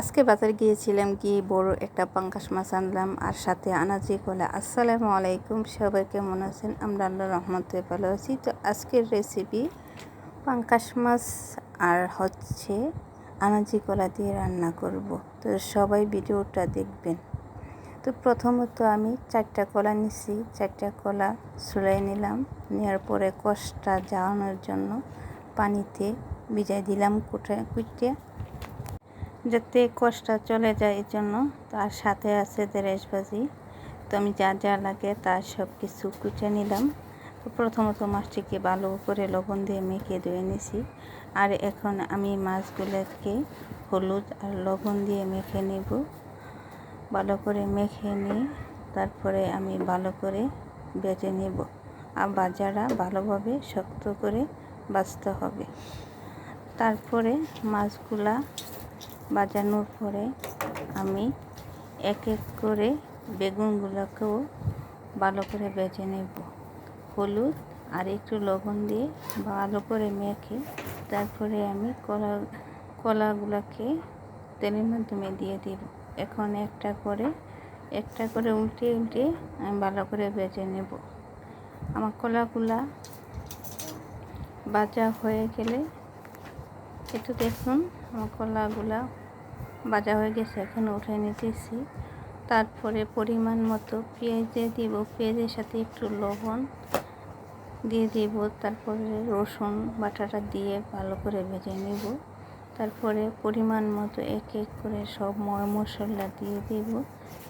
আজকে বাজারে গিয়েছিলাম গিয়ে বড় একটা পাঙ্কাশ মাছ আনলাম আর সাথে আনাজি কলা। আসসালামু আলাইকুম, সবাই কেমন আছেন? আমরা আল্লাহ রহমতে ভালো আছি। তো আজকের রেসিপি পাঙ্কাশ মাছ আর হচ্ছে আনাজি কলা দিয়ে রান্না করব। তো সবাই ভিডিওটা দেখবেন। তো প্রথমত আমি চারটা কলা নিছি। চারটা কলা ছুলাই নিলাম। নেওয়ার পরে কষটা জ্বালানোর জন্য পানিতে ভিজাই দিলাম কুটে কুটে। যাতে কষ্টটা চলে যায় এই জন্য তার সাথে আছে দেড়েশ ভাজি। তো আমি যা যা লাগে তার সব কিছু কুচে নিলাম। তো প্রথমত মাছটিকে ভালো করে লবণ দিয়ে মেখে ধুয়ে নিছি। আর এখন আমি মাছগুলোকে হলুদ আর লবণ দিয়ে মেখে নেব। ভালো করে মেখে নিয়ে তারপরে আমি ভালো করে বেজে নেব। আর বাজারা ভালোভাবে শক্ত করে বাছতে হবে। তারপরে মাছগুলা বাজানোর পরে আমি এক এক করে বেগুনগুলোকেও ভালো করে বেজে নেব। হলুদ আর একটু লবণ দিয়ে ভালো করে মেখে তারপরে আমি কলা, কলাগুলোকে তেলের মাধ্যমে দিয়ে দিব। এখন একটা করে একটা করে উল্টে উল্টে আমি ভালো করে বেজে নেব। আমার কলাগুলা বাজা হয়ে গেলে একটু দেখুন, আমার কলাগুলা বাজা হয়ে গেছে, এখন উঠে নিতেছি। তারপরে পরিমাণ মতো পেঁয়াজ দিয়ে দিব, পেঁয়াজের সাথে একটু লবণ দিয়ে দিব, তারপরে রসুন বাটাটা দিয়ে ভালো করে ভেজে নেব। তারপরে পরিমাণ মতো এক এক করে সব মশলা দিয়ে দেব,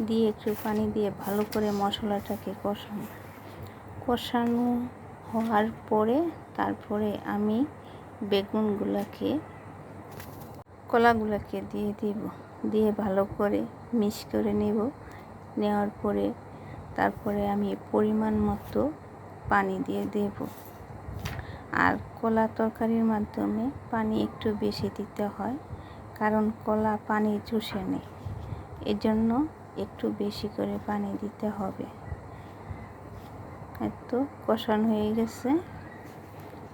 দিয়ে একটু পানি দিয়ে ভালো করে মশলাটাকে কষানো। কষানো হওয়ার পরে তারপরে আমি বেগুনগুলোকে, কলাগুলোকে দিয়ে দিব। দিয়ে ভালো করে মিক্স করে নেব। নেওয়ার পরে তারপরে আমি পরিমাণ মতো পানি দিয়ে দেব। আর কলা তরকারির মাধ্যমে পানি একটু বেশি দিতে হয়, কারণ কলা পানি চুষে নেয় এজন্য একটু বেশি করে পানি দিতে হবে। এত কষানো হয়ে গেছে।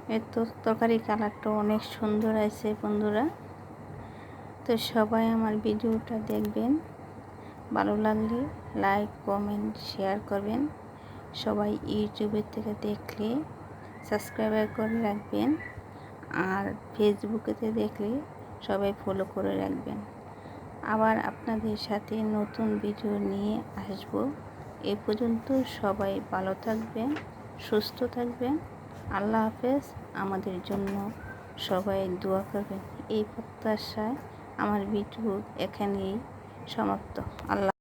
এত তরকারি কালারটা অনেক সুন্দর আছে বন্ধুরা। তো সবাই আমার ভিডিওটা দেখবেন। ভালো লাগলে লাইক, কমেন্ট, শেয়ার করবেন। সবাই ইউটিউবের থেকে দেখলে, সাবস্ক্রাইবার করে রাখবেন। আর ফেসবুকেতে দেখলে সবাই ফলো করে রাখবেন। আবার আপনাদের সাথে নতুন ভিডিও নিয়ে আসব। এ পর্যন্ত সবাই ভালো থাকবেন, সুস্থ থাকবেন। আল্লাহ হাফেজ আমাদের জন্য সবাই দোয়া করবেন। এই প্রত্যাশায় আমার ভিডিও এখানেই সমাপ্ত। আল্লাহ